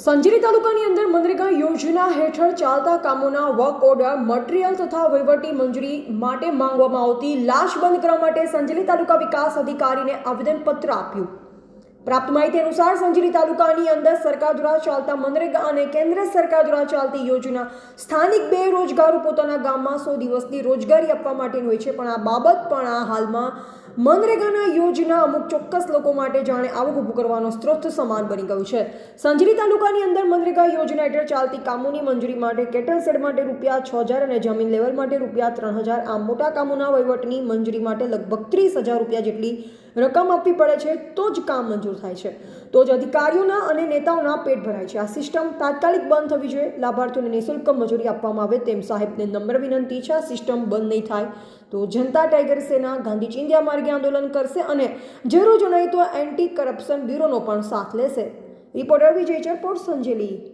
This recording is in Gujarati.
સંજરી તાલુકાની અંદર મનરેગા યોજના હેઠળ ચાલતા કામોના વર્ક ઓર્ડર, મટીરીયલ તથા વહીવટી મંજૂરી માટે માંગવામાં આવતી લાશ બંધ કરવા માટે સંજલી તાલુકા વિકાસ અધિકારીને આવેદનપત્ર આપ્યું. પ્રાપ્ત માહિતી અનુસાર સંજરી તાલુકાની અંદર સરકાર દ્વારા ચાલતા મનરેગા અને કેન્દ્ર સરકાર દ્વારા ચાલતી યોજના સ્થાનિક બેરોજગારો પોતાના ગામમાં સો દિવસની રોજગારી આપવા માટેની હોય છે. પણ આ બાબત પણ આ હાલમાં મનરેગાના યોજના અમુક ચોક્કસ લોકો માટે જાણે આવક ઊભું કરવાનો સ્ત્રોત સમાન બની ગયું છે. સંજરી તાલુકાની અંદર મનરેગા યોજના હેઠળ ચાલતી કામોની મંજૂરી માટે કેટલ શેડ માટે રૂપિયા છ હજાર અને જમીન લેવલ માટે રૂપિયા ત્રણ હજાર? આમ મોટા કામોના વહીવટની મંજૂરી માટે લગભગ ત્રીસ હજાર રૂપિયા જેટલી રકમ આપવી પડે છે. તો જ કામ મંજૂર થાય છે. તો જ અધિકારીઓના અને નેતાઓના પેટ ભરાય છે. આ સિસ્ટમ તાત્કાલિક બંધ થવી જોઈએ. લાભાર્થીઓને નિઃશુલ્ક મજૂરી આપવામાં આવે તેમ સાહેબને નમ્ર વિનંતી છે. આ સિસ્ટમ બંધ નહીં થાય તો જનતા ટાઈગર સેના ગાંધી ચિંધ્યા માર્ગે આંદોલન કરશે અને જરૂર જણાય તો એન્ટી કરપ્શન બ્યુરોનો પણ સાથ લેશે. રિપોર્ટર વિજય ચરપોટ સંજેલી.